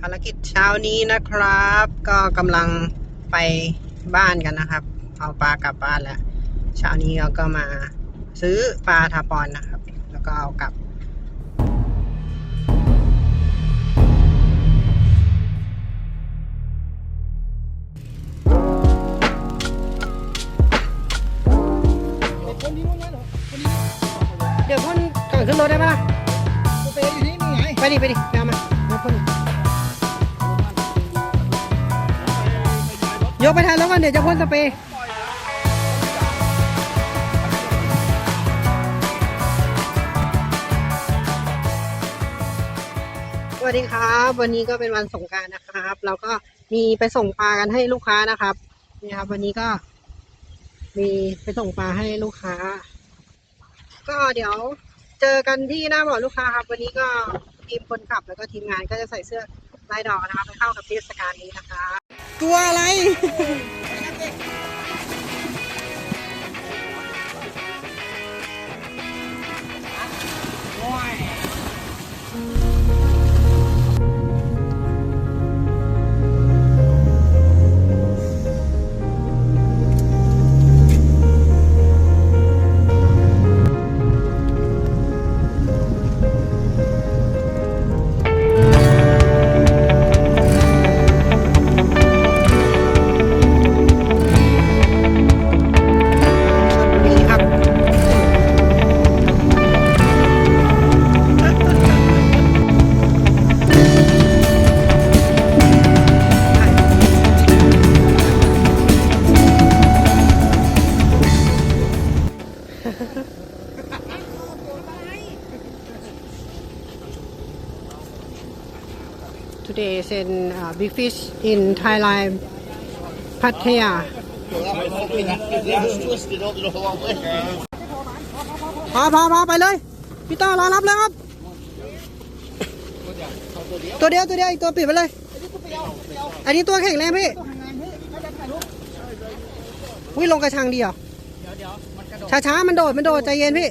ภารกิจเช้านี้นะครับ ก็กำลังไปบ้านกันนะครับ เอาปลากลับบ้านแล้วเช้านี้เราก็มาซื้อปลาทาปอนนะครับ แล้วก็เอากลับคนนี้นู้นนะเหรอคนนี้เดี๋ยวพ่นก่อนขึ้นรถได้ปะล่ะสเปรย์อยู่นี่นี่ไงไปดิไปดิไปเอามาเดี๋ยวพ่น ยกไปทานแล้วกันเดี๋ยวจะพ่นสเปรย์สวัสดีครับ วันนี้ก็เป็นวันสงการนะครับ เราก็มีไปส่งปลากันให้ลูกค้านะครับนี่ครับ วันนี้ก็ มีไปส่งปลาให้ลูกค้า ก็เดี๋ยวเจอกันที่หน้าบ่อลูกค้าครับ วันนี้ก็ทีมคนขับแล้วก็ทีมงานก็จะใส่เสื้อลายดอกนะครับไปเข้ากับเทศกาลนี้นะคะ ตัวอะไร Today is in uh, big fish in Thailand พัทยาพอพอพอไปเลยพี่ต้อรอรับแล้วครับ ตัวเดียวตัวเดียวอีกตัวปิดไปเลย อันนี้ตัวแข็งแรงพี่วิ่งลงกระชังดีเหรอช้าช้าๆมันโดดมันโดดใจเย็นพี่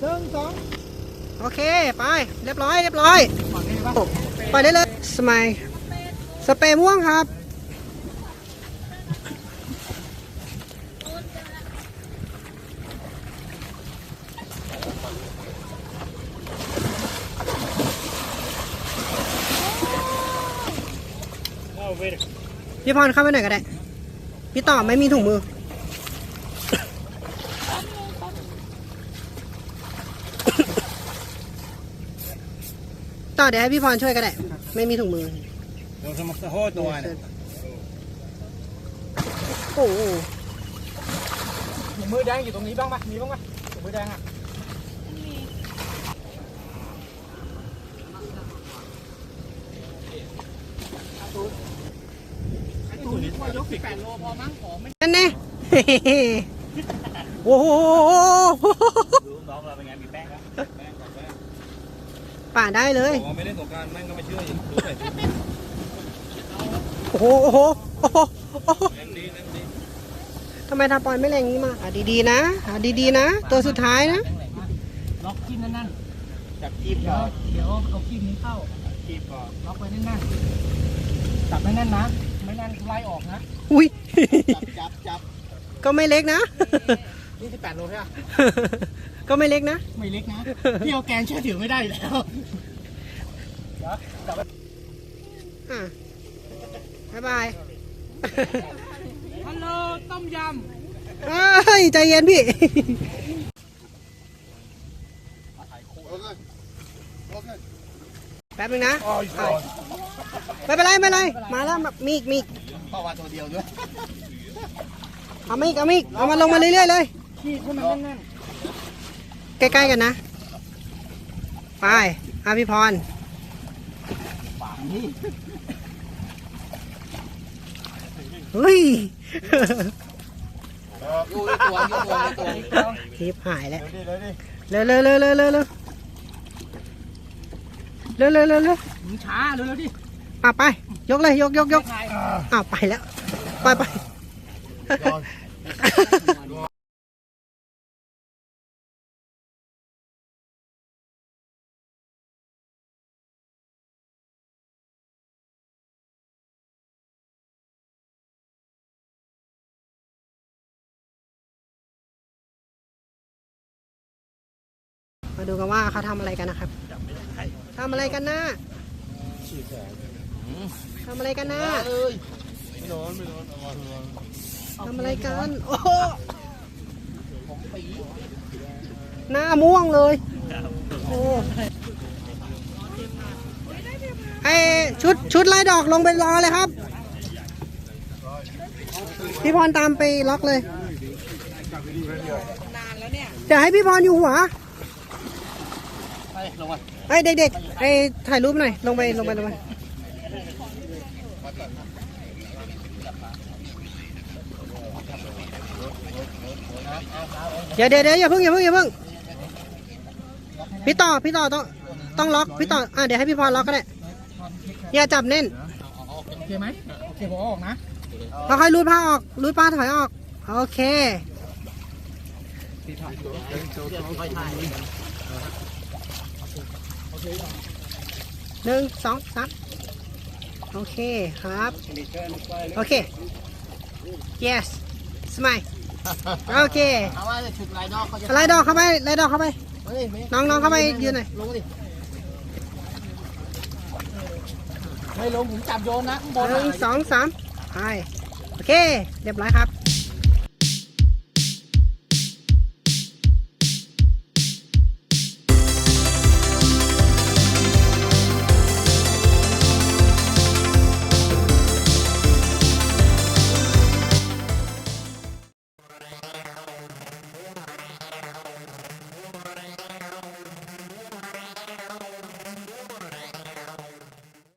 หนึ่งสอง โอเค ไป เรียบร้อย เรียบร้อย ไปได้เลย สมัย สเปรย์ม่วงครับ พี่พรเข้าไปหน่อยก็ได้ พี่ต่อไม่มีถุงมือ ต่อเดี๋ยวให้พี่พรช่วยก็ได้ ไม่มีถุงมือโดนสมองสะโพกตัวเนี่ยโอ้โหถุงมือแดงอยู่ตรงนี้บ้างปะมีบ้างปะถุงมือแดงอะไอ้ตูนี้พอยกสิบแปดโลพอมั้งของไม่นั่นแน่โอ้โหรู้น้องเราเป็นไงมีแป้งครับแป้งกับแป้งป่าได้เลย บอกว่าไม่ได้สงกรารแม่งก็ไม่เชื่ออีกดูใส่ชุดโอ้โหโอ้โหโอ้โหโอ้โหแรงดีแรงดีทำไมทาปอยไม่แรงนี้มาอะดีๆนะอะดีๆนะ ตัวสุดท้ายนะ ล็อกกิ้นั่นๆจับคีบก่อนเดี๋ยวเอาคีบนี้เข้าคีบก่อนล็อกไว้แน่นๆจับไม่แน่นนะ ไม่แน่นไล่ออกนะ อุ้ย จับจับจับก็ไม่เล็กนะ นี่สิบแปดโลใช่ไหมก็ไม่เล็กนะ ไม่เล็กนะพี่เอาแกนเชื่อถือไม่ได้อยู่แล้วอะบ๊ายบาย ฮัลโหลต้มยเอ้ยใจเย็นพี่ แป๊บนึงนะเอาไม่เป็นไรไม่เป็นไร มาแล้วมามีอีกมีอีกำพ่อว่าตัวเดียวด้วย เอามาอีกเอามาอีกเอามาลงมาเรื่อยๆเลย ขี้ให้มันแน่นใกล้ๆกันนะ ไปอาพี่พร ๆปากนี่เฮ้ย อยู่ในตัวอยู่ตัวในตัวคลิปหายแล้วเดี๋ยวดิเร็วเร็วเร็วเร็วเร็วเร็วเร็วเร็วเร็วเร็วมึงช้าเร็วๆดิอะไป ยกเลย ยกยกยกใครอ้าวไปแล้ว ไปไป มาดูกันว่าเขาทำอะไรกันนะครับทำอะไรกันนะทำอะไรกันนะไม่นอนไม่นอนเอามาเถอะทำอะไรกัน โอ้โหหน้าม่วงเลย โอ้ไอชุดชุดลายดอกลงไปรอเลยครับ พี่พรตามไปล็อกเลยเดี๋ยวให้พี่พรอยู่หัว ไปลงมาไอ้เด็กๆไอ้ถ่ายรูปหน่อย ลงไปลงไปลงไปเดี๋ยวเดี๋ยวเดี๋ยวอย่าเพิ่งอย่าเพิ่งอย่าเพิ่งพี่ต่อพี่ต่อต้องต้องล็อกพี่ต่ออะเดี๋ยวให้พี่พรล็อกก็ได้อย่าจับแน่นโอเคไหมโอเคผมเอาออกนะค่อยๆรูดผ้าออกรูดผ้าถอยออกโอเค หนึ่งสองสามโอเคครับ โอเค yes smile โอเคเอาว่าจะฉุดลายดอกเขาจะไล่ดอกเข้าไปไล่ดอกเข้าไปเฮ้ยไม่น้องๆเข้าไปยืนหน่อย ลงมาดิ ไม่ลงผมจับโยนนะข้างบนหนึ่งสองสามไปโอเค เรียบร้อยครับ